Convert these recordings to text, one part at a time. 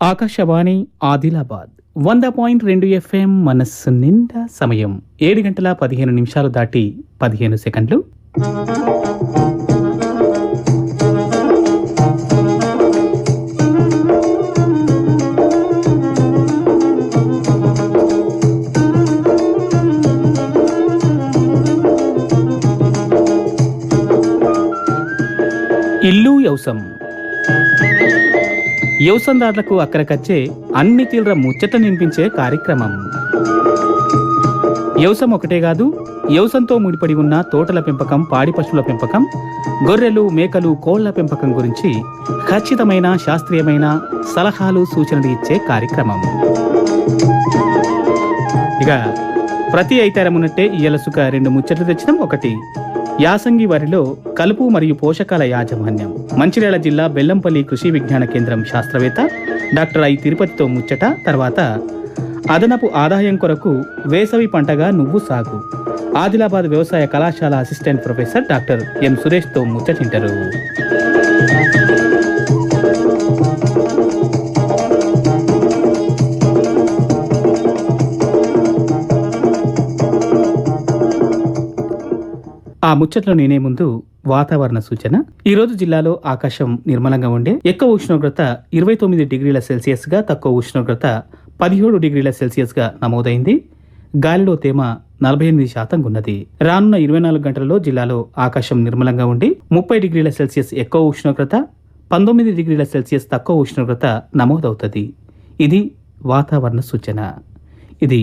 ఆకాశవాణి ఆదిలాబాద్ వంద పాయింట్ రెండు ఎఫ్ఎం మనస్సు నిండా సమయం ఏడు గంటల పదిహేను నిమిషాలు దాటి పదిహేను సెకండ్లు. ఇల్లు యౌసం యువసందారులకు అక్కడికచ్చే అన్ని తీవ్ర ముచ్చట నింపించే కార్యక్రమం. యవసం ఒకటే కాదు యవసంతో ముడిపడి ఉన్న తోటల పెంపకం పాడి పశువుల పెంపకం గొర్రెలు మేకలు కోళ్ళ పెంపకం గురించి ఖచ్చితమైన శాస్త్రీయమైన సలహాలు సూచనలు ఇచ్చే కార్యక్రమం. ఇక ప్రతి ఐతారం ఉన్నట్టే ఇయ్యలసుక రెండు ముచ్చట్లు తెచ్చడం ఒకటి. యాసంగి వరిలో కలుపు మరియు పోషకాల యాజమాన్యం. మంచిర్యాల జిల్లా బెల్లంపల్లి కృషి విజ్ఞాన కేంద్రం శాస్త్రవేత్త డాక్టర్ ఐ తిరుపతితో ముచ్చట తర్వాత అదనపు ఆదాయం కొరకు వేసవి పంటగా నువ్వు సాగు. ఆదిలాబాద్ వ్యవసాయ కళాశాల అసిస్టెంట్ ప్రొఫెసర్ డాక్టర్ ఎం సురేష్తో ముచ్చటింటారు. ఆ ముచ్చట్లో నేనే ముందు వాతావరణ సూచన. ఈరోజు జిల్లాలో ఆకాశం నిర్మలంగా ఉండే. ఎక్కువ ఉష్ణోగ్రత ఇరవై తొమ్మిది డిగ్రీల సెల్సియస్గా తక్కువ ఉష్ణోగ్రత పదిహేడు డిగ్రీల సెల్సియస్గా నమోదైంది. గాలిలో తేమ నలభై ఎనిమిది శాతం ఉన్నది. రానున్న ఇరవై నాలుగు గంటలలో జిల్లాలో ఆకాశం నిర్మలంగా ఉండి ముప్పై డిగ్రీల సెల్సియస్ ఎక్కువ ఉష్ణోగ్రత పంతొమ్మిది డిగ్రీల సెల్సియస్ తక్కువ ఉష్ణోగ్రత నమోదవుతుంది. ఇది వాతావరణ సూచన. ఇది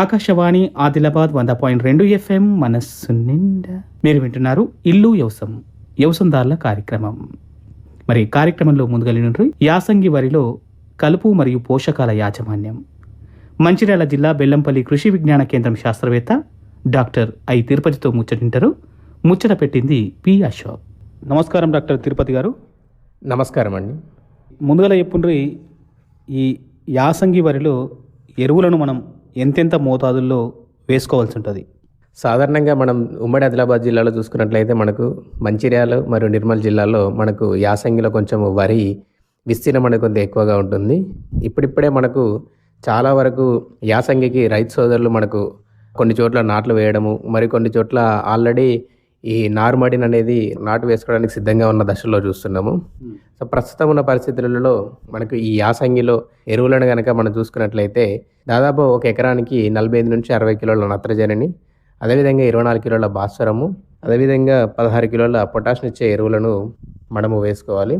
ఆకాశవాణి ఆదిలాబాద్ వంద పాయింట్ రెండు ఎఫ్ఎం మనస్సు నిండా. మీరు వింటున్నారు ఇల్లు యవసం యవసందారుల కార్యక్రమం. మరి కార్యక్రమంలో ముందుగలిగిన యాసంగి వరిలో కలుపు మరియు పోషకాల యాజమాన్యం. మంచిర్యాల జిల్లా బెల్లంపల్లి కృషి విజ్ఞాన కేంద్రం శాస్త్రవేత్త డాక్టర్ ఐ తిరుపతితో ముచ్చటింటారు. ముచ్చట పెట్టింది పి అశోక్. నమస్కారం డాక్టర్ తిరుపతి గారు. నమస్కారం అండి. ముందుగా చెప్పుండ్రి ఈ యాసంగి వరిలో ఎరువులను మనం ఎంతెంత మోతాదుల్లో వేసుకోవాల్సి ఉంటుంది? సాధారణంగా మనం ఉమ్మడి ఆదిలాబాద్ జిల్లాలో చూసుకున్నట్లయితే మనకు మంచిర్యాల మరియు నిర్మల్ జిల్లాలో మనకు యాసంగిలో కొంచెం వరి విస్తీర్ణం అనేది కొంత ఎక్కువగా ఉంటుంది. ఇప్పుడిప్పుడే మనకు చాలా వరకు యాసంగికి రైతు సోదరులు మనకు కొన్ని చోట్ల నాట్లు వేయడము మరి కొన్ని చోట్ల ఆల్రెడీ ఈ నారుమడిని అనేది నాటు వేసుకోవడానికి సిద్ధంగా ఉన్న దశలో చూస్తున్నాము. సో ప్రస్తుతం ఉన్న పరిస్థితులలో మనకు ఈ యాసంగిలో ఎరువులను కనుక మనం చూసుకున్నట్లయితే దాదాపు ఒక ఎకరానికి నలభై ఐదు నుంచి అరవై కిలోల నత్రజనిని అదేవిధంగా ఇరవై నాలుగు కిలోల భాస్వరము అదేవిధంగా పదహారు కిలోల పొటాషియం ఇచ్చే ఎరువులను మనము వేసుకోవాలి.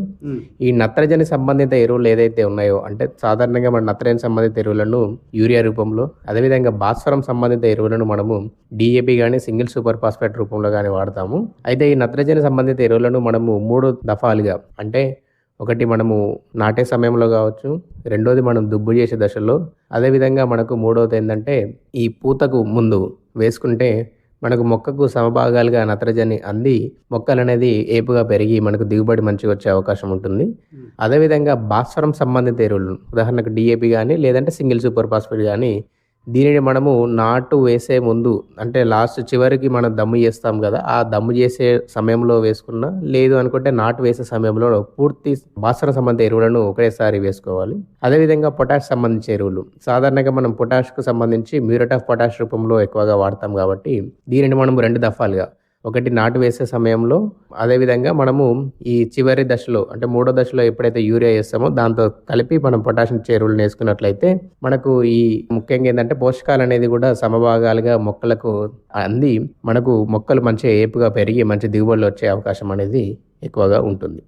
ఈ నత్రజని సంబంధిత ఎరువులు ఏదైతే ఉన్నాయో అంటే సాధారణంగా మన నత్రజని సంబంధిత ఎరువులను యూరియా రూపంలో అదేవిధంగా భాస్వరం సంబంధిత ఎరువులను మనము డిఏపి కానీ సింగిల్ సూపర్ ఫాస్ఫేట్ రూపంలో కానీ వాడతాము. అయితే ఈ నత్రజని సంబంధిత ఎరువులను మనము మూడు దఫాలుగా అంటే ఒకటి మనము నాటే సమయంలో కావచ్చు రెండోది మనం దుబ్బు చేసే దశలో. అదేవిధంగా మనకు మూడోది ఏంటంటే ఈ పూతకు ముందు వేసుకుంటే మనకు మొక్కకు సమభాగాలుగా నత్రజని అంది మొక్కలు అనేది ఏపుగా పెరిగి మనకు దిగుబడి మంచిగా వచ్చే అవకాశం ఉంటుంది. అదేవిధంగా భాస్వరం సంబంధిత ఎరువులు ఉదాహరణకు డిఏపి కానీ లేదంటే సింగిల్ సూపర్ ఫాస్ఫేట్ కానీ దీనిని మనము నాటు వేసే ముందు అంటే లాస్ట్ చివరికి మనం దమ్ము చేస్తాం కదా ఆ దమ్ము చేసే సమయంలో వేసుకున్నా లేదు అనుకుంటే నాటు వేసే సమయంలో పూర్తి భాస్వర సంబంధిత ఎరువులను ఒకేసారి వేసుకోవాలి. అదేవిధంగా పొటాష్ సంబంధించిన ఎరువులు. సాధారణంగా మనం పొటాష్కు సంబంధించి మ్యూరేట్ ఆఫ్ పొటాష్ రూపంలో ఎక్కువగా వాడతాం కాబట్టి దీనిని మనం రెండు దఫాలుగా ఒకటి నాటు వేసే సమయంలో అదేవిధంగా మనము ఈ చివరి దశలో అంటే మూడో దశలో ఎప్పుడైతే యూరియా వేస్తామో దాంతో కలిపి మనం పొటాషియం చేరువులు వేసుకున్నట్లయితే మనకు ఈ ముఖ్యంగా ఏంటంటే పోషకాలు అనేది కూడా సమభాగాలుగా మొక్కలకు అంది. మనకు మొక్కలు మంచిగా ఏపుగా పెరిగి మంచి దిగుబడులు వచ్చే అవకాశం అనేది ఎక్కువగా ఉంటుంది.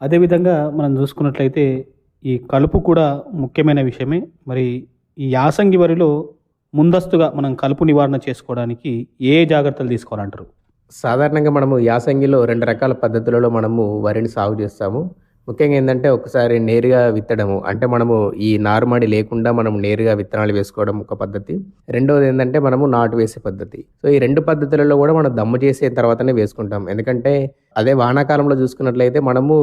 అదేవిధంగా మనం చూసుకున్నట్లయితే ఈ కలుపు కూడా ముఖ్యమైన విషయమే. మరి ఈ యాసంగి వరిలో ముందస్తుగా మనం కలుపు నివారణ చేసుకోవడానికి ఏ జాగ్రత్తలు తీసుకోవాలంటారు? సాధారణంగా మనము యాసంగిలో రెండు రకాల పద్ధతులలో మనము వరిని సాగు చేస్తాము. ముఖ్యంగా ఏంటంటే ఒకసారి నేరుగా విత్తడము. అంటే మనము ఈ నారుమడి లేకుండా మనం నేరుగా విత్తనాలు వేసుకోవడం ఒక పద్ధతి. రెండవది ఏంటంటే మనము నాటు వేసే పద్ధతి. సో ఈ రెండు పద్ధతులలో కూడా మనం దమ్ము చేసే తర్వాతనే వేసుకుంటాం. ఎందుకంటే అదే వానాకాలంలో చూసుకున్నట్లయితే మనము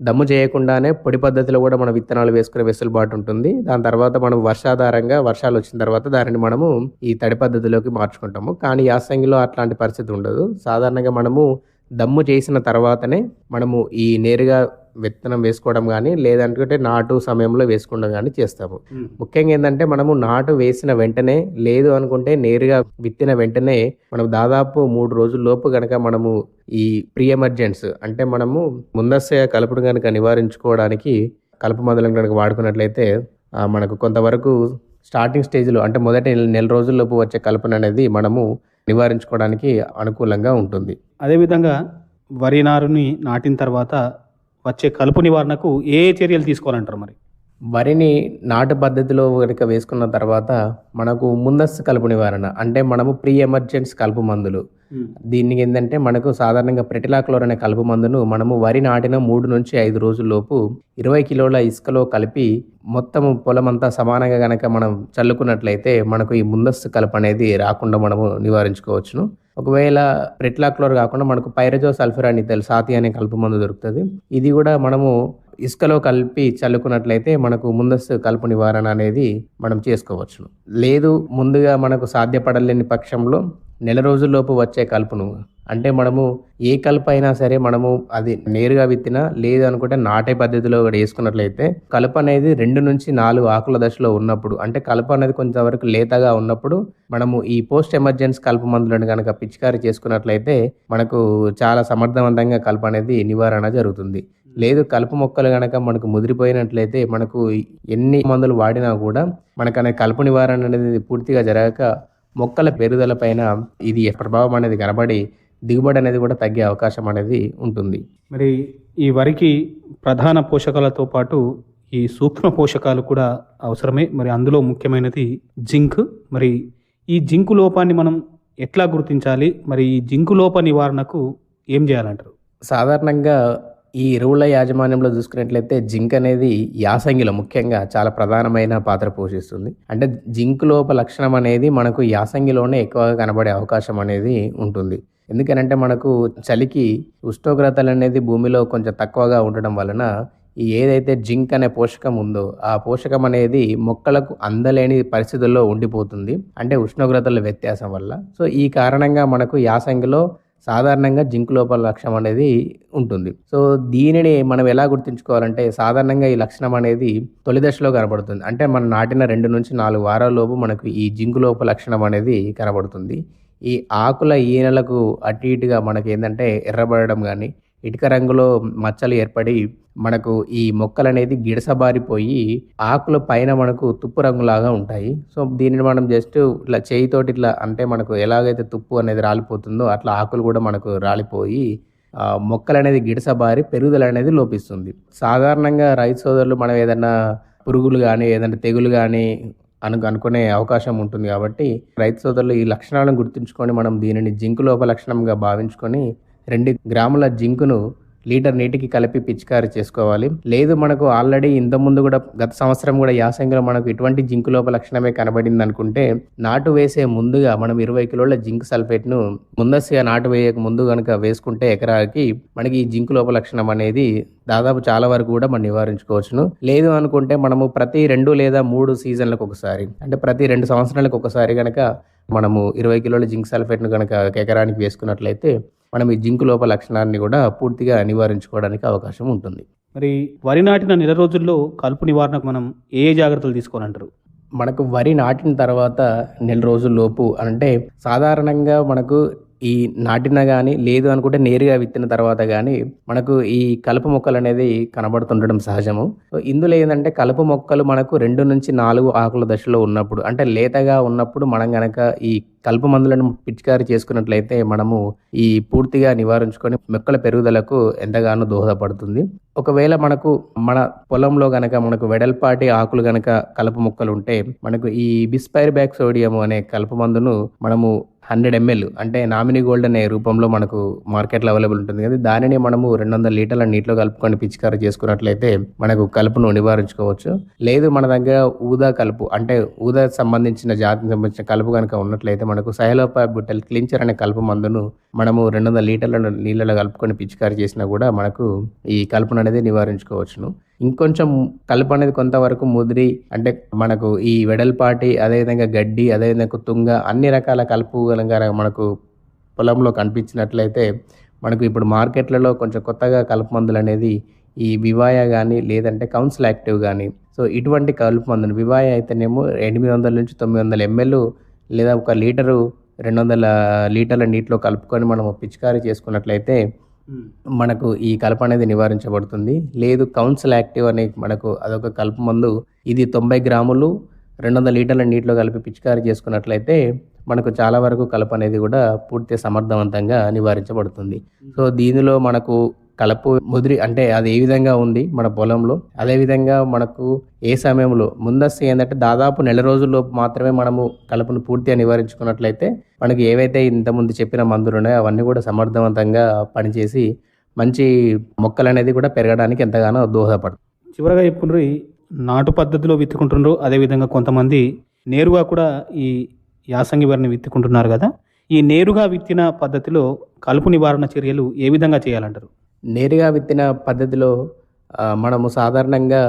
దమ్ము చేయకుండానే పొడి పద్ధతిలో కూడా మనం విత్తనాలు వేసుకునే వెసులుబాటు ఉంటుంది. దాని తర్వాత మనం వర్షాధారంగా వర్షాలు వచ్చిన తర్వాత దానిని మనము ఈ తడి పద్ధతిలోకి మార్చుకుంటాము. కానీ యాసంగిలో అట్లాంటి పరిస్థితి ఉండదు. సాధారణంగా మనము దమ్ము చేసిన తర్వాతనే మనము ఈ నేరుగా విత్తనం వేసుకోవడం కానీ లేదంటే నాటు సమయంలో వేసుకోవడం కానీ చేస్తాము. ముఖ్యంగా ఏంటంటే మనము నాటు వేసిన వెంటనే లేదు అనుకుంటే నేరుగా విత్తిన వెంటనే మనం దాదాపు మూడు రోజుల లోపు కనుక మనము ఈ ప్రీ ఎమర్జెన్స్ అంటే మనము ముందస్తుగా కలుపును కనుక నివారించుకోవడానికి కలుపు మందులను కనుక వాడుకున్నట్లయితే మనకు కొంతవరకు స్టార్టింగ్ స్టేజ్లో అంటే మొదటి నెల- నెల రోజుల్లోపు వచ్చే కలుపును అనేది మనము నివారించుకోవడానికి అనుకూలంగా ఉంటుంది. అదేవిధంగా వరి నారుని నాటిన తర్వాత వచ్చే కలుపు నివారణకు ఏ చర్యలు తీసుకోవాలంటారు మరి? వరిని నాటు పద్ధతిలో కనుక వేసుకున్న తర్వాత మనకు ముందస్తు కలుపు నివారణ అంటే మనము ప్రీ ఎమర్జెన్స్ కలుపు మందులు. దీనికి ఏంటంటే మనకు సాధారణంగా ప్రెటిలాక్లోర్ అనే కలుపు మందును మనము వరి నాటిన మూడు నుంచి ఐదు రోజుల్లోపు ఇరవై కిలోల ఇసుకలో కలిపి మొత్తం పొలం అంతా సమానంగా గనక మనం చల్లుకున్నట్లయితే మనకు ఈ ముందస్తు కలుపు అనేది రాకుండా మనము నివారించుకోవచ్చును. ఒకవేళ ప్రెటిలాక్లోర్ కాకుండా మనకు పైరజో సల్ఫర్ అని తెలుసు సాతి అనే కలుపు మందు దొరుకుతుంది. ఇది కూడా మనము ఇసుకలో కలిపి చల్లుకున్నట్లయితే మనకు ముందస్తు కలుపు నివారణ అనేది మనం చేసుకోవచ్చును. లేదు ముందుగా మనకు సాధ్యపడలేని పక్షంలో నెల రోజుల్లోపు వచ్చే కలుపును అంటే మనము ఏ కలుపు అయినా సరే మనము అది నేరుగా విత్తినా లేదనుకుంటే నాటే పద్ధతిలో కూడా వేసుకున్నట్లయితే కలుపు అనేది రెండు నుంచి నాలుగు ఆకుల దశలో ఉన్నప్పుడు అంటే కలుపు అనేది కొంతవరకు లేతగా ఉన్నప్పుడు మనము ఈ పోస్ట్ ఎమర్జెన్సీ కలుపు మందులను కనుక పిచికారీ చేసుకున్నట్లయితే మనకు చాలా సమర్థవంతంగా కలుపు అనేది నివారణ జరుగుతుంది. లేదు కలుపు మొక్కలు కనుక మనకు ముదిరిపోయినట్లయితే మనకు ఎన్ని మందులు వాడినా కూడా మనకు కలుపు నివారణ అనేది పూర్తిగా జరగక మొక్కల పెరుగుదల పైన ఇది ప్రభావం అనేది కనబడి దిగుబడి అనేది కూడా తగ్గే అవకాశం అనేది ఉంటుంది. మరి ఈ వరికి ప్రధాన పోషకాలతో పాటు ఈ సూక్ష్మ పోషకాలు కూడా అవసరమే. మరి అందులో ముఖ్యమైనది జింక్. మరి ఈ జింకు లోపాన్ని మనం ఎట్లా గుర్తించాలి? మరి ఈ జింకు లోప నివారణకు ఏం చేయాలంటారు? సాధారణంగా ఈ ఎరువుల యాజమాన్యంలో చూసుకున్నట్లయితే జింక్ అనేది యాసంగిలో ముఖ్యంగా చాలా ప్రధానమైన పాత్ర పోషిస్తుంది. అంటే జింక్ లోప లక్షణం అనేది మనకు యాసంగిలోనే ఎక్కువగా కనబడే అవకాశం అనేది ఉంటుంది. ఎందుకనంటే మనకు చలికి ఉష్ణోగ్రతలు అనేది భూమిలో కొంచెం తక్కువగా ఉండడం వలన ఈ ఏదైతే జింక్ అనే పోషకం ఉందో ఆ పోషకం అనేది మొక్కలకు అందలేని పరిస్థితుల్లో ఉండిపోతుంది. అంటే ఉష్ణోగ్రతల వ్యత్యాసం వల్ల. సో ఈ కారణంగా మనకు యాసంగిలో సాధారణంగా జింక్ లోపల లక్షణం అనేది ఉంటుంది. సో దీనిని మనం ఎలా గుర్తుంచుకోవాలంటే సాధారణంగా ఈ లక్షణం అనేది తొలి దశలో కనబడుతుంది. అంటే మనం నాటిన రెండు నుంచి నాలుగు వారాల లోపు మనకు ఈ జింక్ లోప లక్షణం అనేది కనబడుతుంది. ఈ ఆకుల ఈనెలకు అటు ఇటుగా మనకి ఏంటంటే ఎర్రబడడం కానీ ఇటుక రంగులో మచ్చలు ఏర్పడి మనకు ఈ మొక్కలు అనేది గిడసబారిపోయి ఆకుల పైన మనకు తుప్పు రంగులాగా ఉంటాయి. సో దీనిని మనం జస్ట్ ఇట్లా చేయితోటి ఇట్లా అంటే మనకు ఎలాగైతే తుప్పు అనేది రాలిపోతుందో అట్లా ఆకులు కూడా మనకు రాలిపోయి మొక్కలు అనేది గిడసబారి పెరుగుదల అనేది లోపిస్తుంది. సాధారణంగా రైతు సోదరులు మనం ఏదైనా పురుగులు కానీ ఏదైనా తెగులు కానీ అను అనుకునే అవకాశం ఉంటుంది కాబట్టి రైతు సోదరులు ఈ లక్షణాలను గుర్తుంచుకొని మనం దీనిని జింకు లోప లక్షణంగా భావించుకొని రెండు గ్రాముల జింకును లీటర్ నీటికి కలిపి పిచికారి చేసుకోవాలి. లేదు మనకు ఆల్రెడీ ఇంత ముందు కూడా గత సంవత్సరం కూడా యాసంగిలో మనకు ఇటువంటి జింకు లోప లక్షణమే కనబడింది అనుకుంటే నాటు వేసే ముందుగా మనం ఇరవై కిలోల జింక్ సల్ఫేట్ను ముందస్తుగా నాటు వేయక ముందు కనుక వేసుకుంటే ఎకరాకి మనకి ఈ జింక్ లోప లక్షణం అనేది దాదాపు చాలా వరకు కూడా మనం నివారించుకోవచ్చును. లేదు అనుకుంటే మనము ప్రతి రెండు లేదా మూడు సీజన్లకు ఒకసారి అంటే ప్రతి రెండు సంవత్సరాలకు ఒకసారి కనుక మనము ఇరవై కిలోల జింక్ సల్ఫేట్ను కనుక ఎకరానికి వేసుకున్నట్లయితే మనం ఈ జింకు లోప లక్షణాన్ని కూడా పూర్తిగా నివారించుకోవడానికి అవకాశం ఉంటుంది. మరి వరి నాటిన నెల రోజుల్లో కలుపు నివారణకు మనం ఏ జాగ్రత్తలు తీసుకోవాలంటారు? మనకు వరి నాటిన తర్వాత నెల రోజుల లోపు అంటే సాధారణంగా మనకు ఈ నాటిన కానీ లేదు అనుకుంటే నేరుగా విత్తిన తర్వాత కానీ మనకు ఈ కలుపు మొక్కలు అనేది కనబడుతుండడం సహజము. సో ఇందులో ఏంటంటే కలుపు మొక్కలు మనకు రెండు నుంచి నాలుగు ఆకుల దశలో ఉన్నప్పుడు అంటే లేతగా ఉన్నప్పుడు మనం గనక ఈ కలుపు మందులను పిచికారి చేసుకున్నట్లయితే మనము ఈ పూర్తిగా నివారించుకొని మొక్కల పెరుగుదలకు ఎంతగానో దోహదపడుతుంది. ఒకవేళ మనకు మన పొలంలో గనక మనకు వెడల్పాటి ఆకులు గనక కలుపు మొక్కలు ఉంటే మనకు ఈ బిస్పైర్ బ్యాక్ సోడియం అనే కలుపు మందును మనము హండ్రెడ్ ఎంఎల్ అంటే నామినీ గోల్డ్ అనే రూపంలో మనకు మార్కెట్లో అవైలబుల్ ఉంటుంది. కదా దానిని మనము రెండు వందల లీటర్ల నీటిలో కలుపుకొని పిచికారి చేసుకున్నట్లయితే మనకు కలుపును నివారించుకోవచ్చు. లేదు మన దగ్గర ఊదా కలుపు అంటే ఊదా సంబంధించిన జాతికి సంబంధించిన కలుపు కనుక ఉన్నట్లయితే మనకు సైలోపా బుట్టల్ క్లించర్ అనే కలుపు మందును మనము రెండు వందల లీటర్ల నీళ్ళలో కలుపుకొని పిచికారి చేసినా కూడా మనకు ఈ కలుపును అనేది నివారించుకోవచ్చును. ఇంకొంచెం కలుపు అనేది కొంతవరకు ముదిరి అంటే మనకు ఈ వెడల్పాటి అదేవిధంగా గడ్డి అదేవిధంగా తుంగ అన్ని రకాల కలుపు మనకు పొలంలో కనిపించినట్లయితే మనకు ఇప్పుడు మార్కెట్లలో కొంచెం కొత్తగా కలుపు మందులు అనేది ఈ వివాయ కానీ లేదంటే కౌన్సిల్ యాక్టివ్ కానీ సో ఇటువంటి కలుపు మందులు వివాయ అయితేనేమో ఎనిమిది వందల నుంచి తొమ్మిది వందల ఎంఎల్ లేదా ఒక లీటరు రెండు వందల లీటర్ల నీటిలో కలుపుకొని మనం పిచికారీ చేసుకున్నట్లయితే మనకు ఈ కలప అనేది నివారించబడుతుంది. లేదు కౌన్సిల్ యాక్టివ్ అనే మనకు అదొక కలుపు మందు ఇది తొంభై గ్రాములు రెండు వందల లీటర్ల నీటిలో కలిపి పిచికారీ చేసుకున్నట్లయితే మనకు చాలా వరకు కలప అనేది కూడా పూర్తి సమర్థవంతంగా నివారించబడుతుంది. సో దీనిలో మనకు కలుపు ముదిరి అంటే అది ఏ విధంగా ఉంది మన పొలంలో? అదే విధంగా మనకు ఏ సమయంలో? ముందస్తు ఏంటంటే దాదాపు నెల రోజుల్లో మాత్రమే మనము కలుపును పూర్తిగా నివారించుకున్నట్లయితే మనకి ఏవైతే ఇంతకుముందు చెప్పిన మందులు ఉన్నాయో అవన్నీ కూడా సమర్థవంతంగా పనిచేసి మంచి మొక్కలు అనేది కూడా పెరగడానికి ఎంతగానో దోహదపడుతుంది చివరగా చెప్పుకుండ్రు నాటు పద్ధతిలో విత్తుకుంటున్నారు అదేవిధంగా కొంతమంది నేరుగా కూడా ఈ యాసంగి వారిని విత్తుకుంటున్నారు కదా. ఈ నేరుగా విత్తిన పద్ధతిలో కలుపు నివారణ చర్యలు ఏ విధంగా చేయాలంటారు? నేరుగా విత్తిన పద్ధతిలో మనము సాధారణంగా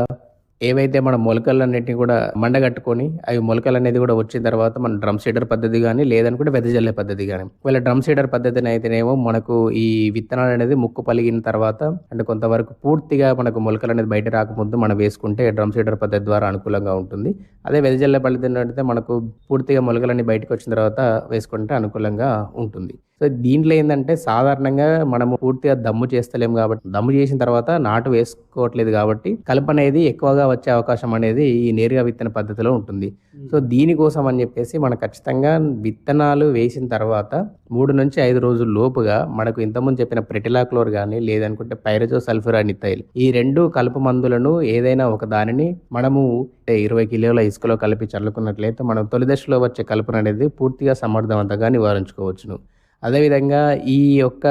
ఏవైతే మన మొలకలన్నిటిని కూడా మండగట్టుకొని అవి మొలకలు అనేది కూడా వచ్చిన తర్వాత మన డ్రమ్ సీడర్ పద్ధతి కానీ లేదనుకుంటే వెదజల్లే పద్ధతి కానీ ఒకవేళ డ్రమ్ సీడర్ పద్ధతిని అయితేనేమో మనకు ఈ విత్తనాలు అనేది ముక్కు పలిగిన తర్వాత అంటే కొంతవరకు పూర్తిగా మనకు మొలకలు అనేది బయట రాకముందు మనం వేసుకుంటే డ్రమ్ సీడర్ పద్ధతి ద్వారా అనుకూలంగా ఉంటుంది. అదే వెదజల్లే పద్ధతి అంటే మనకు పూర్తిగా మొలకలన్నీ బయటకు వచ్చిన తర్వాత వేసుకుంటే అనుకూలంగా ఉంటుంది. సో దీంట్లో ఏంటంటే సాధారణంగా మనము పూర్తిగా దమ్ము చేస్తలేము కాబట్టి దమ్ము చేసిన తర్వాత నాటు వేసుకోవట్లేదు కాబట్టి కలుపు అనేది ఎక్కువగా వచ్చే అవకాశం అనేది ఈ నేరుగా విత్తన పద్ధతిలో ఉంటుంది. సో దీనికోసం అని చెప్పేసి మనం ఖచ్చితంగా విత్తనాలు వేసిన తర్వాత మూడు నుంచి ఐదు రోజుల లోపుగా మనకు ఇంతకుముందు చెప్పిన ప్రెటిలాక్లోర్ కానీ లేదనుకుంటే పైరజో సల్ఫురానిథైల్ ఈ రెండు కలుపు మందులను ఏదైనా ఒక దానిని మనము అంటే ఇరవై కిలోల ఇసుకలో కలిపి చల్లుకున్నట్లయితే మనం తొలి దశలో వచ్చే కలుపును అనేది పూర్తిగా సమర్థవంతంగా నివారించుకోవచ్చును. అదేవిధంగా ఈ యొక్క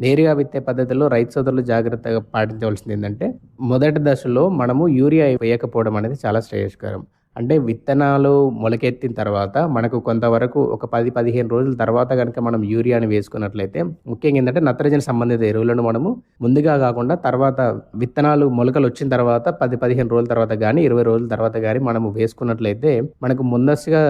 నేరుగా విత్తే పద్ధతిలో రైతు సోదరులు జాగ్రత్తగా పాటించవలసింది ఏంటంటే మొదటి దశలో మనము యూరియా వేయకపోవడం అనేది చాలా శ్రేయస్కరం. అంటే విత్తనాలు మొలకెత్తిన తర్వాత మనకు కొంతవరకు ఒక పది పదిహేను రోజుల తర్వాత కనుక మనం యూరియాని వేసుకున్నట్లయితే ముఖ్యంగా ఏంటంటే నత్రజని సంబంధిత ఎరువులను మనము ముందుగా కాకుండా తర్వాత విత్తనాలు మొలకలు వచ్చిన తర్వాత పది పదిహేను రోజుల తర్వాత కానీ ఇరవై రోజుల తర్వాత కానీ మనము వేసుకున్నట్లయితే మనకు ముందస్తుగా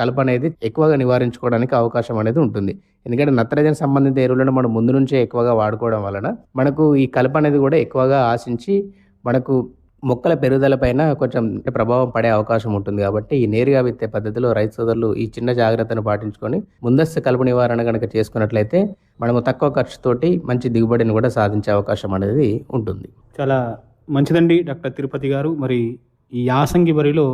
కలప అనేది ఎక్కువగా నివారించుకోవడానికి అవకాశం అనేది ఉంటుంది. ఎందుకంటే నత్రజని సంబంధిత ఎరువులను మనం ముందు నుంచే ఎక్కువగా వాడుకోవడం వలన మనకు ఈ కలప అనేది కూడా ఎక్కువగా ఆశించి మనకు మొక్కల పెరుగుదల పైన కొంచెం ప్రభావం పడే అవకాశం ఉంటుంది. కాబట్టి ఈ నేరుగా విత్తే పద్ధతిలో రైతు సోదరులు ఈ చిన్న జాగ్రత్తను పాటించుకొని ముందస్తు కలుపు నివారణ కనుక చేసుకున్నట్లయితే మనము తక్కువ ఖర్చుతోటి మంచి దిగుబడిని కూడా సాధించే అవకాశం అనేది ఉంటుంది. చాలా మంచిదండి డాక్టర్ తిరుపతి గారు. మరి ఈ యాసంగి వరిలో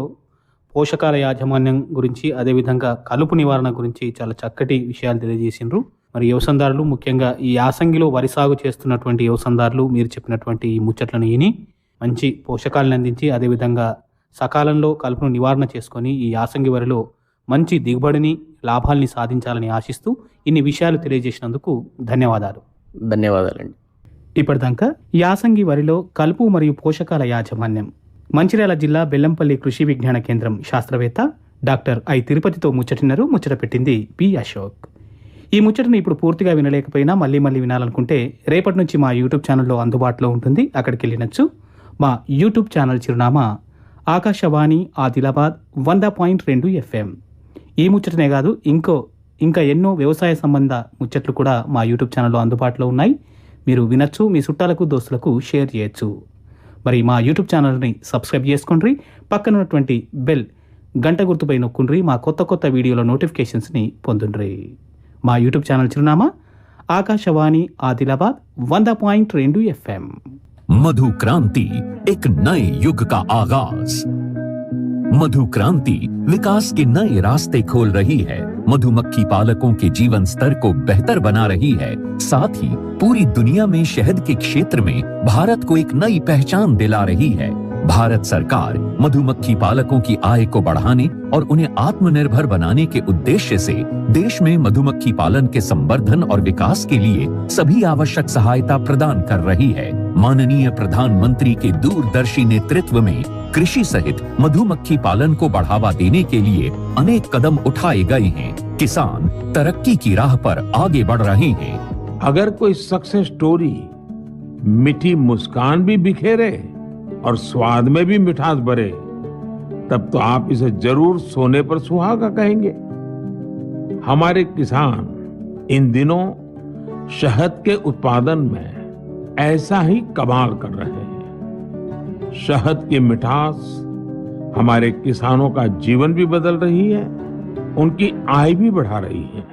పోషకాల యాజమాన్యం గురించి అదేవిధంగా కలుపు నివారణ గురించి చాలా చక్కటి విషయాలు తెలియజేసిండ్రు. మరి వ్యవసాయదారులు ముఖ్యంగా ఈ యాసంగిలో వరి సాగు చేస్తున్నటువంటి వ్యవసాయదారులు మీరు చెప్పినటువంటి ఈ ముచ్చట్లను విని మంచి పోషకాలను అందించి అదేవిధంగా సకాలంలో కలుపును నివారణ చేసుకొని ఈ యాసంగి వరిలో మంచి దిగుబడిని లాభాల్ని సాధించాలని ఆశిస్తూ ఇన్ని విషయాలు తెలియజేసినందుకు ధన్యవాదాలు. ధన్యవాదాలండి. ఇప్పటిదాకా యాసంగి వరిలో కలుపు మరియు పోషకాల యాజమాన్యం మంచిర్యాల జిల్లా బెల్లంపల్లి కృషి విజ్ఞాన కేంద్రం శాస్త్రవేత్త డాక్టర్ ఐ తిరుపతితో ముచ్చటిన్నారు ముచ్చట పెట్టింది పి అశోక్. ఈ ముచ్చటను ఇప్పుడు పూర్తిగా వినలేకపోయినా మళ్ళీ మళ్ళీ వినాలనుకుంటే రేపటి నుంచి మా యూట్యూబ్ ఛానల్లో అందుబాటులో ఉంటుంది. అక్కడికి వెళ్ళినచ్చు. మా యూట్యూబ్ ఛానల్ చిరునామా ఆకాశవాణి ఆదిలాబాద్ వంద పాయింట్ రెండు ఎఫ్ఎం. ఈ ముచ్చటనే కాదు ఇంకో ఇంకా ఎన్నో వ్యవసాయ సంబంధ ముచ్చట్లు కూడా మా యూట్యూబ్ ఛానల్లో అందుబాటులో ఉన్నాయి. మీరు వినొచ్చు మీ చుట్టాలకు దోస్తులకు షేర్ చేయొచ్చు. మరి మా యూట్యూబ్ ఛానల్ని సబ్స్క్రైబ్ చేసుకోండి పక్కనున్నటువంటి బెల్ గంట గుర్తుపై నొక్కుండ్రి మా కొత్త కొత్త వీడియోల నోటిఫికేషన్స్ని పొందుండ్రి. మా యూట్యూబ్ ఛానల్ చిరునామా ఆకాశవాణి ఆదిలాబాద్ వంద పాయింట్ రెండు ఎఫ్ఎం. మధు క్రాంతి ఎక్ నై యుగ్ కా ఆగాజ్. मधु क्रांति विकास के नए रास्ते खोल रही है। मधुमक्खी पालकों के जीवन स्तर को बेहतर बना रही है। साथ ही पूरी दुनिया में शहद के क्षेत्र में भारत को एक नई पहचान दिला रही है। भारत सरकार मधुमक्खी पालकों की आय को बढ़ाने और उन्हें आत्मनिर्भर बनाने के उद्देश्य से देश में मधुमक्खी पालन के संवर्धन और विकास के लिए सभी आवश्यक सहायता प्रदान कर रही है। माननीय प्रधानमंत्री के दूरदर्शी नेतृत्व में कृषि सहित मधुमक्खी पालन को बढ़ावा देने के लिए अनेक कदम उठाए गए हैं। किसान तरक्की की राह पर आगे बढ़ रहे हैं। अगर कोई सक्सेस स्टोरी, मीठी मुस्कान भी बिखेरे और स्वाद में भी मिठास भरे, तब तो आप इसे ज़रूर सोने पर सुहागा कहेंगे। हमारे किसान इन दिनों शहद के उत्पादन में ऐसा ही कमाल कर रहे हैं। शहद की मिठास, हमारे किसानों का जीवन भी बदल रही है, उनकी आय भी बढ़ा रही है।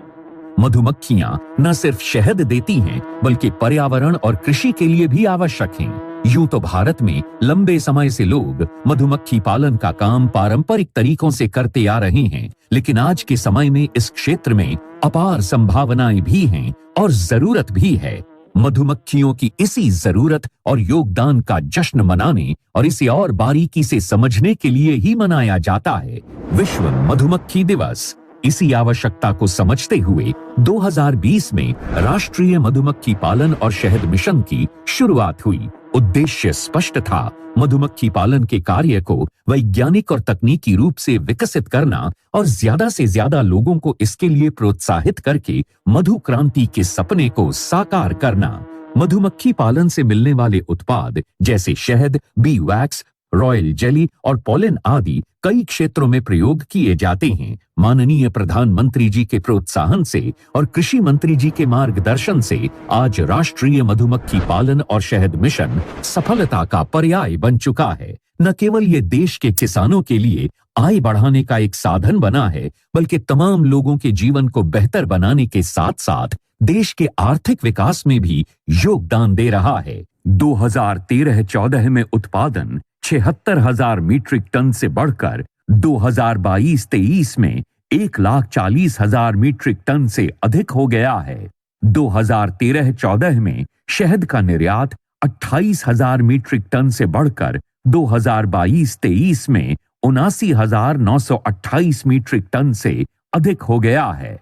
मधुमक्खियाँ न सिर्फ़ शहद देती हैं, बल्कि पर्यावरण और कृषि के लिए भी आवश्यक हैं। यूँ तो भारत में लंबे समय से लोग मधुमक्खी पालन का काम पारंपरिक तरीकों से करते आ रहे हैं, लेकिन आज के समय में इस क्षेत्र में अपार संभावनाएँ भी हैं और ज़रूरत भी है। मधुमक्खियों की इसी ज़रूरत और योगदान का जश्न मनाने और इसे और बारीकी से समझने के लिए ही मनाया जाता है। विश्व मधुमक्खी दिवस। इसी आवश्यकता को समझते हुए 2020 में राष्ट्रीय मधुमक्खी पालन और शहद मिशन की शुरुआत हुई। उद्देश्य स्पष्ट था। मधुमक्खी पालन के कार्य को वैज्ञानिक और तकनीकी रूप से विकसित करना और ज़्यादा से ज़्यादा लोगों को इसके लिए प्रोत्साहित करके मधु क्रांति के सपने को साकार करना। मधुमक्खी पालन से मिलने वाले उत्पाद जैसे शहद बी वैक्स रॉयल जेली और पोलन आदि कई क्षेत्रों में प्रयोग किए जाते हैं। माननीय प्रधानमंत्री जी के प्रोत्साहन से और कृषि मंत्री जी के मार्गदर्शन से आज राष्ट्रीय मधुमक्खी पालन और शहद मिशन सफलता का पर्याय बन चुका है। न केवल ये देश के किसानों के लिए आय बढ़ाने का एक साधन बना है, बल्कि तमाम लोगों के जीवन को बेहतर बनाने के साथ साथ देश के आर्थिक विकास में भी योगदान दे रहा है। 2013-14 में उत्पादन छिहत्तर हज़ार मीट्रिक टन से बढ़कर 2022-23 में एक लाख चालीस हज़ार मीट्रिक टन से अधिक हो गया है। 2013-14 में शहद का निर्यात अट्ठाईस हज़ार मीट्रिक टन से बढ़कर 2022-23 में उनासी हज़ार नौ सौ अट्ठाईस मीट्रिक टन से अधिक हो गया है।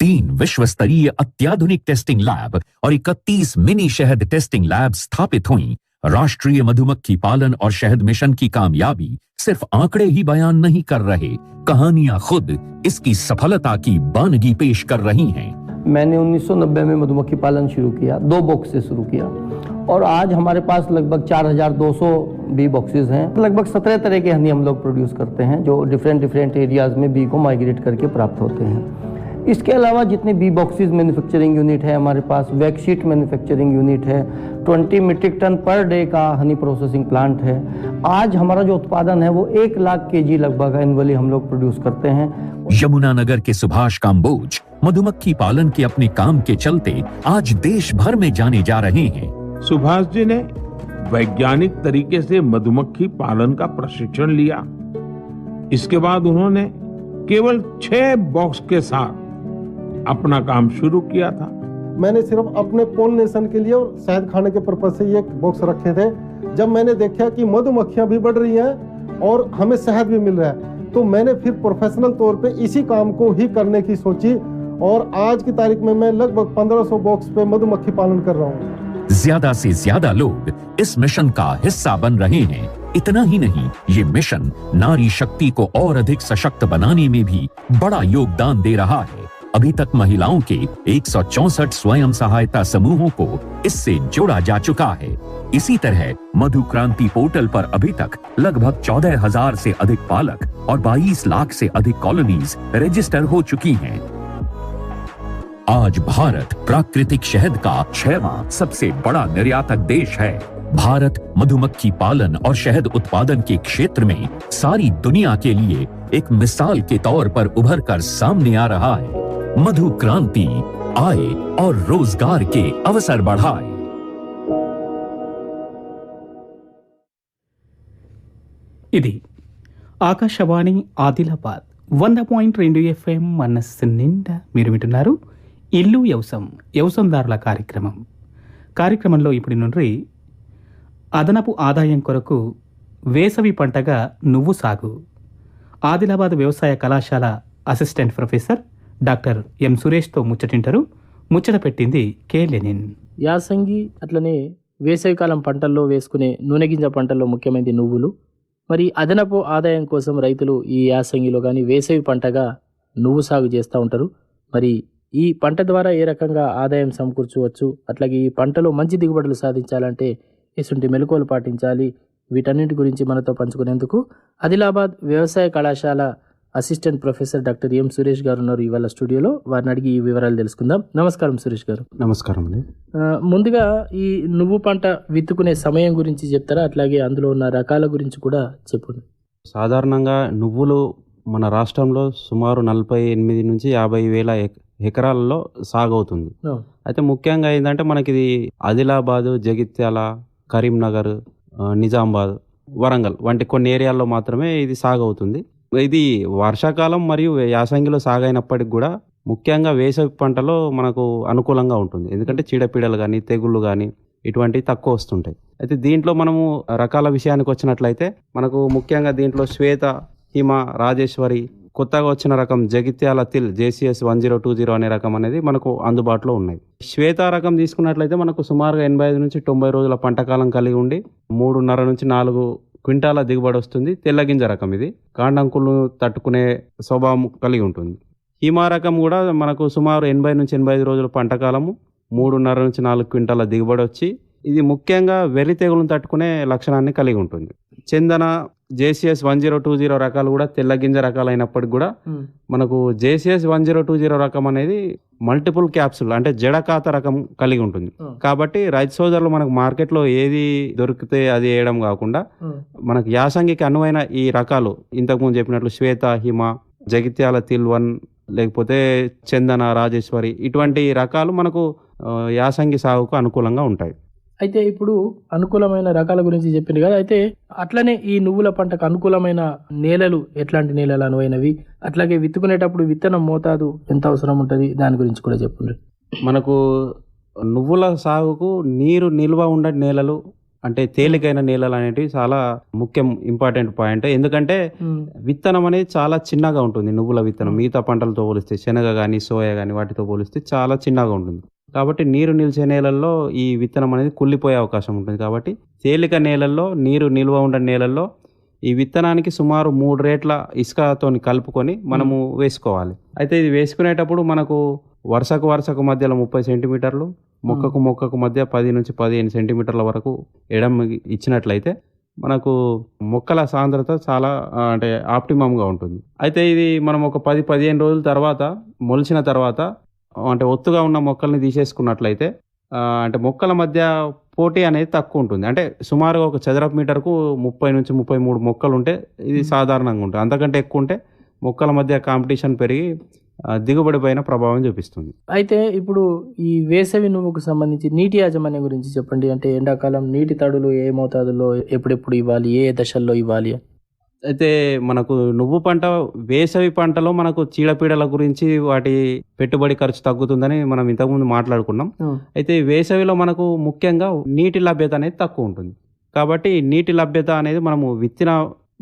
तीन विश्व स्तरीय अत्याधुनिक टेस्टिंग लैब और 31 मिनी शहद टेस्टिंग लैब स्थापित हुई। राष्ट्रीय मधुमक्खी पालन और शहद मिशन की कामयाबी सिर्फ़ आंकड़े ही बयान नहीं कर रहे, कहानियाँ खुद इसकी सफलता की बानगी पेश कर रही हैं। मैंने 1990 में मधुमक्खी पालन शुरू किया, दो बॉक्स से शुरू किया। और आज हमारे पास लगभग 4200 बी बॉक्सेस हैं। लगभग 17 तरह के हनी हम लोग प्रोड्यूस करते हैं, जो डिफरेंट डिफरेंट एरियाज़ में बी को माइग्रेट करके प्राप्त होते हैं। इसके अलावा जितने बी बॉक्सेस मैन्युफैक्चरिंग यूनिट है हमारे पास वैक्सीट मैन्युफैक्चरिंग यूनिट है 20 मीट्रिक टन पर डे का हनी प्रोसेसिंग प्लांट है। आज हमारा जो उत्पादन है वो एक लाख के जी लगभग एनुअली हम लोग प्रोड्यूस करते हैं। यमुना नगर के सुभाष काम्बोज मधुमक्खी पालन के अपने काम के चलते आज देश भर में जाने जा रहे हैं। सुभाष जी ने वैज्ञानिक तरीके से मधुमक्खी पालन का प्रशिक्षण लिया। इसके बाद उन्होंने केवल छह बॉक्स के साथ अपना काम शुरू किया था। मैंने सिर्फ़ अपने पोलिनेशन के लिए और शहद खाने के पर्पज से ये बॉक्स रखे थे। जब मैंने देखा कि मधुमक्खियाँ भी बढ़ रही हैं और हमें शहद भी मिल रहा है तो मैंने फिर प्रोफेशनल तौर पे इसी काम को ही करने की सोची और आज की तारीख में मैं लगभग 1500 बॉक्स पे मधुमक्खी पालन कर रहा हूँ। ज़्यादा से ज़्यादा लोग इस मिशन का हिस्सा बन रहे हैं। इतना ही नहीं ये मिशन नारी शक्ति को और अधिक सशक्त बनाने में भी बड़ा योगदान दे रहा है। अभी तक महिलाओं के एक स्वयं सहायता समूहों को इससे जोड़ा जा चुका है। इसी तरह मधु क्रांति पोर्टल पर अभी तक लगभग चौदह हज़ार से अधिक पालक और 22 लाख से अधिक कॉलोनीज रजिस्टर हो चुकी हैं। आज भारत प्राकृतिक शहद का छठवां सबसे बड़ा निर्यातक देश है। भारत मधुमक्खी पालन और शहद उत्पादन के क्षेत्र में सारी दुनिया के लिए एक मिसाल के तौर पर उभर कर सामने आ रहा है। मधु क्रांति आए और रोजगार के अवसर बढ़ाए ఇది ఆకాశవాణి ఆదిలాబాద్ వంద పాయింట్ రెండు ఎఫ్ఎం మనస్సు నిండా మీరు వింటున్నారు ఇల్లు వ్యవసం వ్యవసందారుల కార్యక్రమం కార్యక్రమంలో ఇప్పుడు నుండి అదనపు ఆదాయం కొరకు వేసవి పంటగా నువ్వు సాగు ఆదిలాబాద్ వ్యవసాయ కళాశాల అసిస్టెంట్ ప్రొఫెసర్ డాక్టర్ ఎం సురేష్తో ముచ్చటింటారు. ముచ్చట పెట్టింది కే లెనిన్. యాసంగి అట్లనే వేసవికాలం పంటల్లో వేసుకునే నూనె గింజ పంటల్లో ముఖ్యమైనది నువ్వులు. మరి అదనపు ఆదాయం కోసం రైతులు ఈ యాసంగిలో కానీ వేసవి పంటగా నువ్వు సాగు చేస్తూ ఉంటారు. మరి ఈ పంట ద్వారా ఏ రకంగా ఆదాయం సమకూర్చవచ్చు? అట్లాగే ఈ పంటలో మంచి దిగుబడులు సాధించాలంటే ఇసుంటి మెలకువలు పాటించాలి. వీటన్నిటి గురించి మనతో పంచుకునేందుకు ఆదిలాబాద్ వ్యవసాయ కళాశాల assistant professor doctor M Suresh గారు ఉన్నారు ఇవాళ స్టూడియోలో. వారిని అడిగి ఈ వివరాలు తెలుసుకుందాం. నమస్కారం సురేష్ గారు. నమస్కారం అండి. ముందుగా ఈ నువ్వు పంట విత్తుకునే సమయం గురించి చెప్తారా? అట్లాగే అందులో ఉన్న రకాల గురించి కూడా చెప్పండి. సాధారణంగా నువ్వులు మన రాష్ట్రంలో సుమారు నలభై ఎనిమిది నుంచి యాభై వేల ఎక- ఎకరాలలో సాగు అవుతుంది అవును. అయితే ముఖ్యంగా ఏంటంటే మనకి ఇది ఆదిలాబాదు జగిత్యాల కరీంనగర్ నిజామాబాద్ వరంగల్ వంటి కొన్ని ఏరియాల్లో మాత్రమే ఇది సాగు అవుతుంది ఇది వర్షాకాలం మరియు యాసంగిలో సాగైనప్పటికి కూడా ముఖ్యంగా వేసవి పంటలో మనకు అనుకూలంగా ఉంటుంది. ఎందుకంటే చీడపీడలు కానీ తెగుళ్ళు కానీ ఇటువంటివి తక్కువ వస్తుంటాయి. అయితే దీంట్లో మనము రకాల విషయానికి వచ్చినట్లయితే మనకు ముఖ్యంగా దీంట్లో శ్వేత హిమ రాజేశ్వరి కొత్తగా వచ్చిన రకం Jagtial Til JCS one zero two zero అనే రకం అనేది మనకు అందుబాటులో ఉన్నాయి. శ్వేత రకం తీసుకున్నట్లయితే మనకు సుమారుగా ఎనభై ఐదు నుంచి తొంభై రోజుల పంటకాలం కలిగి ఉండి మూడున్నర నుంచి నాలుగు క్వింటాల దిగుబడి వస్తుంది తెల్లగింజ రకం ఇది. కాండంకులు తట్టుకునే స్వభావం కలిగి ఉంటుంది. హిమా రకం కూడా మనకు సుమారు ఎనభై నుంచి ఎనభై ఐదు రోజుల పంటకాలము మూడున్నర నుంచి నాలుగు క్వింటాల దిగుబడి వచ్చి ఇది ముఖ్యంగా వెర్రి తెగులను తట్టుకునే లక్షణాన్ని కలిగి ఉంటుంది. Chandana JCS one zero two zero రకాలు కూడా తెల్లగింజ రకాలు అయినప్పటికి కూడా మనకు JCS one zero two zero రకం అనేది మల్టిపుల్ క్యాప్సుల్ అంటే జడకాత రకం కలిగి ఉంటుంది. కాబట్టి రైతు సోదరులు మనకు మార్కెట్లో ఏది దొరికితే అది వేయడం కాకుండా మనకు యాసంగికి అనువైన ఈ రకాలు ఇంతకుముందు చెప్పినట్లు శ్వేత హిమ జగిత్యాల తిల్ వన్ లేకపోతే చందన రాజేశ్వరి ఇటువంటి రకాలు మనకు యాసంగి సాగుకు అనుకూలంగా ఉంటాయి. అయితే ఇప్పుడు అనుకూలమైన రకాల గురించి చెప్పింది కదా అయితే అట్లనే ఈ నువ్వుల పంటకు అనుకూలమైన నేలలు ఎట్లాంటి నేలలు అనువైనవి? అట్లాగే విత్తుకునేటప్పుడు విత్తనం మోతాదు ఎంత అవసరం ఉంటుంది? దాని గురించి కూడా చెప్పండి మనకు నువ్వుల సాగుకు నీరు నిల్వ ఉండే నేలలు అంటే తేలికైన నేలలు అనేటివి చాలా ముఖ్యం ఇంపార్టెంట్ పాయింట్. ఎందుకంటే విత్తనం అనేది చాలా చిన్నగా ఉంటుంది నువ్వుల విత్తనం. మిగతా పంటలతో పోలిస్తే శనగ కానీ సోయా కానీ వాటితో పోలిస్తే చాలా చిన్నగా ఉంటుంది. కాబట్టి నీరు నిలిచే నేలల్లో ఈ విత్తనం అనేది కుళ్ళిపోయే అవకాశం ఉంటుంది. కాబట్టి తేలిక నేలల్లో నీరు నిల్వ ఉండే నేలల్లో ఈ విత్తనానికి సుమారు మూడు రేట్ల ఇసుకతో కలుపుకొని మనము వేసుకోవాలి. అయితే ఇది వేసుకునేటప్పుడు మనకు వరుసకు వరుసకు మధ్యలో ముప్పై సెంటీమీటర్లు మొక్కకు మొక్కకు మధ్య పది నుంచి పదిహేను సెంటీమీటర్ల వరకు ఎడం ఇచ్చినట్లయితే మనకు మొక్కల సాంద్రత చాలా అంటే ఆప్టిమమ్గా ఉంటుంది. అయితే ఇది మనం ఒక పది పదిహేను రోజుల తర్వాత మొలిచిన తర్వాత అంటే ఒత్తుగా ఉన్న మొక్కల్ని తీసేసుకున్నట్లయితే అంటే మొక్కల మధ్య పోటీ అనేది తక్కువ ఉంటుంది. అంటే సుమారుగా ఒక చదరపు మీటర్కు ముప్పై నుంచి ముప్పై మూడు మొక్కలు ఉంటే ఇది సాధారణంగా ఉంటుంది. అంతకంటే ఎక్కువ ఉంటే మొక్కల మధ్య కాంపిటీషన్ పెరిగి దిగుబడి పైన ప్రభావం చూపిస్తుంది. అయితే ఇప్పుడు ఈ వేసవి నువ్వుకు సంబంధించి నీటి యాజమాన్యం గురించి చెప్పండి. అంటే ఎండాకాలం నీటి తడులు ఏ మోతాదులో ఎప్పుడెప్పుడు ఇవ్వాలి ఏ దశల్లో ఇవ్వాలి? అయితే మనకు నువ్వు పంట వేసవి పంటలో మనకు చీడపీడల గురించి వాటి పెట్టుబడి ఖర్చు తగ్గుతుందని మనం ఇంతకుముందు మాట్లాడుకున్నాం. అయితే వేసవిలో మనకు ముఖ్యంగా నీటి లభ్యత అనేది తక్కువ ఉంటుంది. కాబట్టి నీటి లభ్యత అనేది మనము విత్తిన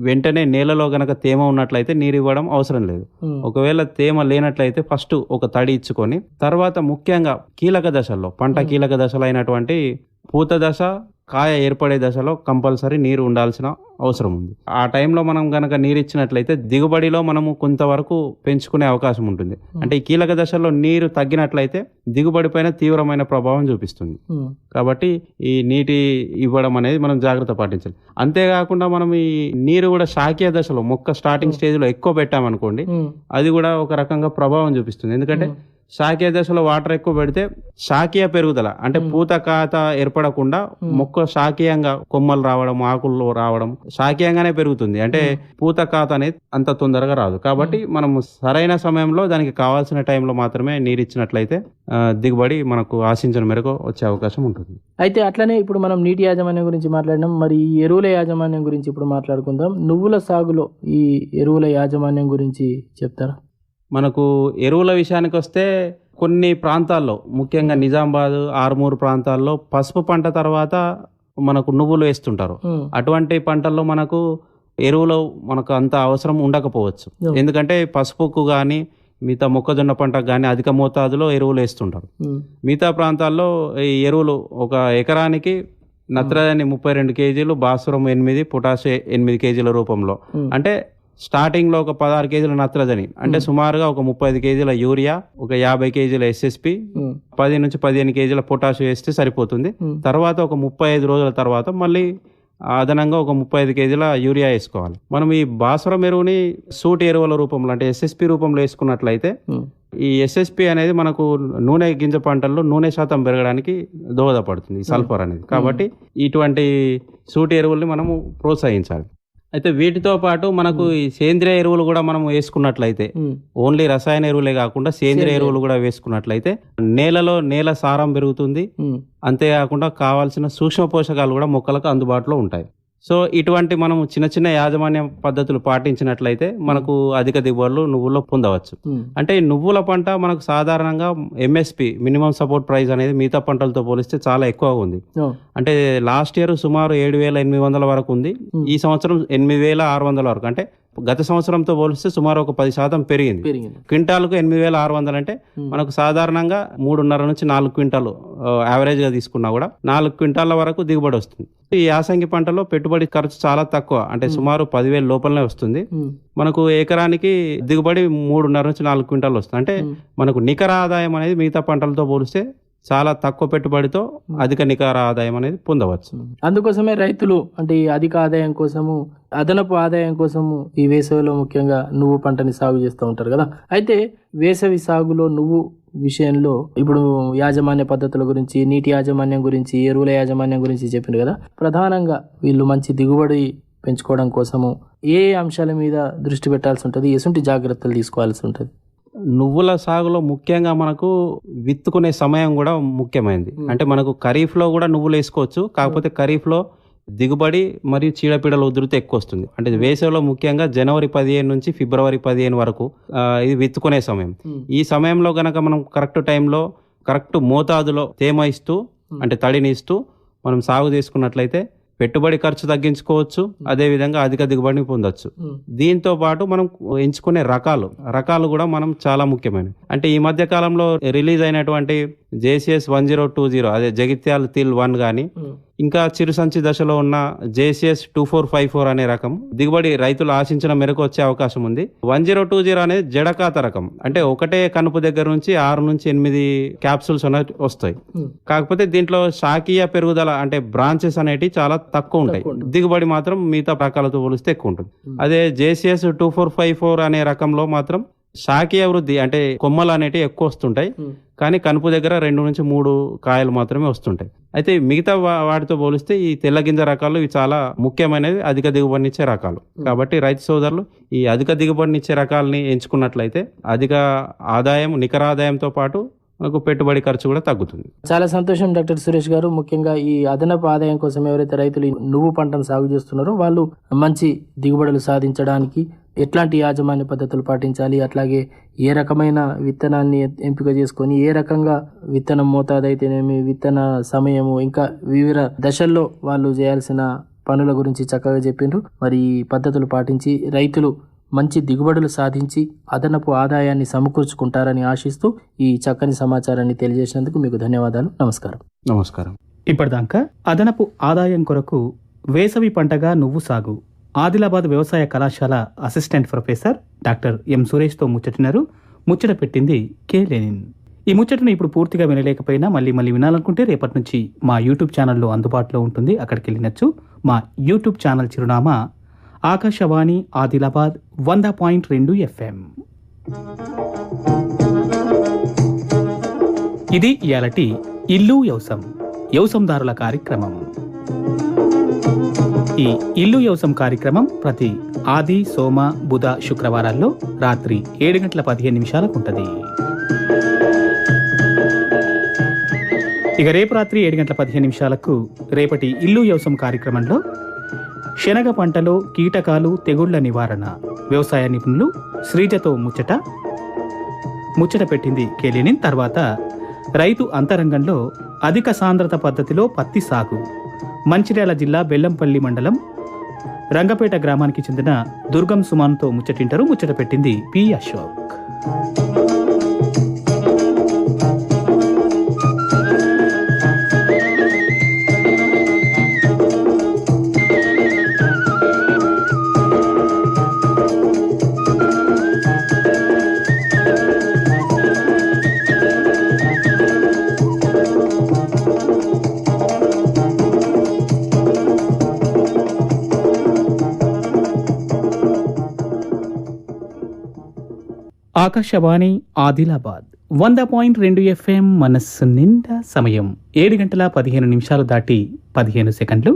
వెంటనే నేలలో గనక తేమ ఉన్నట్లయితే నీరు ఇవ్వడం అవసరం లేదు. ఒకవేళ తేమ లేనట్లయితే ఫస్ట్ ఒక తడి ఇచ్చుకొని తర్వాత ముఖ్యంగా కీలక దశల్లో పంట. కీలక దశలో అయినటువంటి పూత దశ కాయ ఏర్పడే దశలో కంపల్సరీ నీరు ఉండాల్సిన అవసరం ఉంది. ఆ టైంలో మనం గనక నీరు ఇచ్చినట్లయితే దిగుబడిలో మనము కొంతవరకు పెంచుకునే అవకాశం ఉంటుంది. అంటే ఈ కీలక దశలో నీరు తగ్గినట్లయితే దిగుబడి పైన తీవ్రమైన ప్రభావం చూపిస్తుంది. కాబట్టి ఈ నీటి ఇవ్వడం అనేది మనం జాగ్రత్త పాటించాలి. అంతేకాకుండా మనం ఈ నీరు కూడా శాఖీయ దశలో మొక్క స్టార్టింగ్ స్టేజ్లో ఎక్కువ పెట్టామనుకోండి అది కూడా ఒక రకంగా ప్రభావం చూపిస్తుంది. ఎందుకంటే శాఖీయ దశలో వాటర్ ఎక్కువ పెడితే శాఖీయ పెరుగుదల అంటే. పూత కాత ఏర్పడకుండా. మొక్క శాఖీయంగా కొమ్మలు రావడం ఆకుల్లో రావడం శాఖీయంగానే పెరుగుతుంది. అంటే. పూత కాత అనేది అంత తొందరగా రాదు. కాబట్టి మనం సరైన సమయంలో దానికి కావాల్సిన టైంలో మాత్రమే నీరు ఇచ్చినట్లయితే దిగుబడి మనకు ఆశించిన మేరకు వచ్చే అవకాశం ఉంటుంది. అయితే అట్లనే ఇప్పుడు మనం నీటి యాజమాన్యం గురించి మాట్లాడినాం. మరి ఈ ఎరువుల యాజమాన్యం గురించి ఇప్పుడు మాట్లాడుకుందాం. నువ్వుల సాగులో ఈ ఎరువుల యాజమాన్యం గురించి చెప్తారా? మనకు ఎరువుల విషయానికి వస్తే కొన్ని ప్రాంతాల్లో ముఖ్యంగా నిజామాబాద్ ఆర్మూరు ప్రాంతాల్లో పసుపు పంట తర్వాత మనకు నువ్వులు వేస్తుంటారు. అటువంటి పంటల్లో మనకు ఎరువులు మనకు అంత అవసరం ఉండకపోవచ్చు. ఎందుకంటే పసుపుకు కానీ మిగతా మొక్కజొన్న పంటకు కానీ అధిక మోతాదులో ఎరువులు వేస్తుంటారు. మిగతా ప్రాంతాల్లో ఈ ఎరువులు ఒక ఎకరానికి నత్రజని ముప్పై రెండు కేజీలు భాస్వరం ఎనిమిది పొటాష్ ఎనిమిది కేజీల రూపంలో. అంటే స్టార్టింగ్లో ఒక పదహారు కేజీల నత్రజని అంటే. సుమారుగా ఒక ముప్పై ఐదు కేజీల యూరియా ఒక యాభై కేజీల ఎస్ఎస్పి పది నుంచి పదిహేను కేజీల పొటాష్ వేస్తే సరిపోతుంది. తర్వాత ఒక ముప్పై ఐదు రోజుల తర్వాత మళ్ళీ అదనంగా ఒక ముప్పై ఐదు కేజీల యూరియా వేసుకోవాలి. మనం ఈ భాస్వరం ఎరువుని సూటి ఎరువుల రూపంలో అంటే ఎస్ఎస్పి రూపంలో వేసుకున్నట్లయితే. ఈ ఎస్ఎస్పి అనేది మనకు నూనె గింజ పంటల్లో నూనె శాతం పెరగడానికి దోహదపడుతుంది సల్ఫర్ అనేది. కాబట్టి ఇటువంటి సూటి ఎరువుల్ని మనము ప్రోత్సహించాలి. అయితే వీటితో పాటు మనకు ఈ సేంద్రియ ఎరువులు కూడా మనం వేసుకున్నట్లయితే. ఓన్లీ రసాయన ఎరువులే కాకుండా సేంద్రియ ఎరువులు కూడా వేసుకున్నట్లయితే నేలలో నేల సారం పెరుగుతుంది. అంతేకాకుండా కావాల్సిన సూక్ష్మ పోషకాలు కూడా మొక్కలకు అందుబాటులో ఉంటాయి సో ఇటువంటి మనం చిన్న చిన్న యాజమాన్య పద్ధతులు పాటించినట్లయితే మనకు అధిక దిగుబడులు నువ్వుల్లో పొందవచ్చు. ఉమ్. అంటే ఈ నువ్వుల పంట మనకు సాధారణంగా ఎంఎస్పి మినిమం సపోర్ట్ ప్రైస్ అనేది మిగతా పంటలతో పోలిస్తే చాలా ఎక్కువగా ఉంది. ఓ. అంటే లాస్ట్ ఇయర్ సుమారు ఏడు వేల ఎనిమిది వందల వరకు ఉంది. ఈ సంవత్సరం ఎనిమిది వేల ఆరు వందల వరకు. అంటే గత సంవత్సరంతో పోలిస్తే సుమారు ఒక పది శాతం పెరిగింది. క్వింటాల్కు ఎనిమిది వేల ఆరు వందలు అంటే మనకు సాధారణంగా మూడున్నర నుంచి నాలుగు క్వింటాలు యావరేజ్గా తీసుకున్నా కూడా నాలుగు క్వింటాల వరకు దిగుబడి వస్తుంది. ఈ యాసంగి పంటలో పెట్టుబడి ఖర్చు చాలా తక్కువ అంటే సుమారు పదివేల లోపలనే వస్తుంది. మనకు ఎకరానికి దిగుబడి మూడున్నర నుంచి నాలుగు క్వింటాలు వస్తుంది. అంటే మనకు నికర ఆదాయం అనేది మిగతా పంటలతో పోలిస్తే చాలా తక్కువ పెట్టుబడితో అధిక నికర ఆదాయం అనేది పొందవచ్చు. అందుకోసమే రైతులు అంటే ఈ అధిక ఆదాయం కోసము అదనపు ఆదాయం కోసము ఈ వేసవిలో ముఖ్యంగా నువ్వు పంటని సాగు చేస్తూ ఉంటారు కదా. అయితే వేసవి సాగులో నువ్వు విషయంలో ఇప్పుడు యాజమాన్య పద్ధతుల గురించి నీటి యాజమాన్యం గురించి ఎరువుల యాజమాన్యం గురించి చెప్పిండు కదా ప్రధానంగా వీళ్ళు మంచి దిగుబడి పెంచుకోవడం కోసము ఏ అంశాల మీద దృష్టి పెట్టాల్సి ఉంటుంది? ఎటువంటి జాగ్రత్తలు తీసుకోవాల్సి ఉంటుంది? నువ్వుల సాగులో ముఖ్యంగా మనకు విత్తుకునే సమయం కూడా ముఖ్యమైనది అంటే మనకు ఖరీఫ్లో కూడా నువ్వులు వేసుకోవచ్చు. కాకపోతే ఖరీఫ్లో దిగుబడి మరియు చీడపీడల ఉధృతి ఎక్కువ వస్తుంది అంటే వేసవిలో ముఖ్యంగా జనవరి పదిహేను నుంచి ఫిబ్రవరి పదిహేను వరకు ఇది విత్తుకునే సమయం. ఈ సమయంలో గనక మనం కరెక్ట్ టైంలో కరెక్ట్ మోతాదులో తేమ ఇస్తూ అంటే తడిని ఇస్తూ మనం సాగు చేసుకున్నట్లయితే పెట్టుబడి ఖర్చు తగ్గించుకోవచ్చు అదే విధంగా అధిక దిగుబడిని పొందొచ్చు. దీంతో పాటు మనం ఎంచుకునే రకాలు రకాలు కూడా మనం చాలా ముఖ్యమైనవి. అంటే ఈ మధ్య కాలంలో రిలీజ్ అయినటువంటి JCS one zero two zero అదే జగిత్యాల తిల్ వన్ కానీ ఇంకా చిరుసంచి దశలో ఉన్న JCS two four five four అనే రకం దిగుబడి రైతులు ఆశించిన మేరకు వచ్చే అవకాశం ఉంది. వన్ జీరో టూ జీరో అనేది జడకాత రకం అంటే ఒకటే కనుపు దగ్గర నుంచి ఆరు నుంచి ఎనిమిది క్యాప్సూల్స్ అనేవి వస్తాయి. కాకపోతే దీంట్లో శాఖీయ పెరుగుదల అంటే బ్రాంచెస్ అనేటివి చాలా తక్కువ ఉంటాయి. దిగుబడి మాత్రం మిగతా రకాలతో పోలిస్తే ఎక్కువ ఉంటుంది. అదే JCS two four five four అనే రకంలో మాత్రం శాఖీయ వృద్ధి అంటే కొమ్మలు అనేటివి ఎక్కువ వస్తుంటాయి. కానీ కనుపు దగ్గర రెండు నుంచి మూడు కాయలు మాత్రమే వస్తుంటాయి. అయితే మిగతా వాటితో పోలిస్తే ఈ తెల్ల గింజ రకాలు ఇవి చాలా ముఖ్యమైనవి అధిక దిగుబడినిచ్చే రకాలు. కాబట్టి రైతు సోదరులు ఈ అధిక దిగుబడినిచ్చే రకాలని ఎంచుకున్నట్లయితే అధిక ఆదాయం నికర ఆదాయంతో పాటు మనకు పెట్టుబడి ఖర్చు కూడా తగ్గుతుంది. చాలా సంతోషం డాక్టర్ సురేష్ గారు. ముఖ్యంగా ఈ అదనపు ఆదాయం కోసం ఎవరైతే రైతులు నువ్వు పంటను సాగు చేస్తున్నారో వాళ్ళు మంచి దిగుబడులు సాధించడానికి ఎట్లాంటి యాజమాన్య పద్ధతులు పాటించాలి? అట్లాగే ఏ రకమైన విత్తనాన్ని ఎంపిక చేసుకొని ఏ రకంగా విత్తనం మోతాదు అయితేనేమి విత్తన సమయము ఇంకా వివిధ దశల్లో వాళ్ళు చేయాల్సిన పనుల గురించి చక్కగా చెప్పిండ్రు. మరి ఈ పద్ధతులు పాటించి రైతులు మంచి దిగుబడులు సాధించి అదనపు ఆదాయాన్ని సమకూర్చుకుంటారని ఆశిస్తూ ఈ చక్కని సమాచారాన్ని తెలియజేసినందుకు మీకు ధన్యవాదాలు. నమస్కారం. నమస్కారం. ఇప్పటిదాకా అదనపు ఆదాయం కొరకు వేసవి పంటగా నువ్వు సాగు. ఆదిలాబాద్ వ్యవసాయ కళాశాల అసిస్టెంట్ ప్రొఫెసర్ డాక్టర్ ఎం సురేష్తో ముచ్చటినారు. ముచ్చట పెట్టింది కే లెనిన్. ఈ ముచ్చటను ఇప్పుడు పూర్తిగా వినలేకపోయినా మళ్ళీ మళ్ళీ వినాలనుకుంటే రేపటి నుంచి మా యూట్యూబ్ ఛానల్లో అందుబాటులో ఉంటుంది. అక్కడికి వెళ్ళినచ్చు. మా యూట్యూబ్ ఛానల్ చిరునామా ఆకాశవాణి ఆదిలాబాద్ వంద పాయింట్ రెండు ఎఫ్ఎం. ఇది ఇయాలటి ఇల్లు యవసం యవసందారుల కార్యక్రమం. ఈ ఇల్లు యవసం కార్యక్రమం ప్రతి ఆది సోమ బుధ శుక్రవారాల్లో రాత్రి ఏడు గంటల పదిహేను నిమిషాలకు ఉంటుంది. ఇక రేపు రాత్రి ఏడు గంటల పదిహేను నిమిషాలకు రేపటి ఇల్లు యవసం కార్యక్రమంలో శనగ పంటలో కీటకాలు తెగుళ్ళ నివారణ వ్యవసాయ నిపుణులు శ్రీజతో ముచ్చట. ముచ్చట పెట్టింది కేలినిన్ తర్వాత రైతు అంతరంగంలో అధిక సాంద్రత పద్ధతిలో పత్తి సాగు. మంచిర్యాల జిల్లా బెల్లంపల్లి మండలం రంగపేట గ్రామానికి చెందిన దుర్గం సుమాన్తో ముచ్చటింటారు ముచ్చట పెట్టింది పి అశోక్. ఆకాశవాణి ఆదిలాబాద్ వంద పాయింట్ రెండు ఎఫ్ఎం మనస్సు నిండా సమయం ఏడు గంటల పదిహేను నిమిషాలు దాటి పదిహేను సెకండ్లు.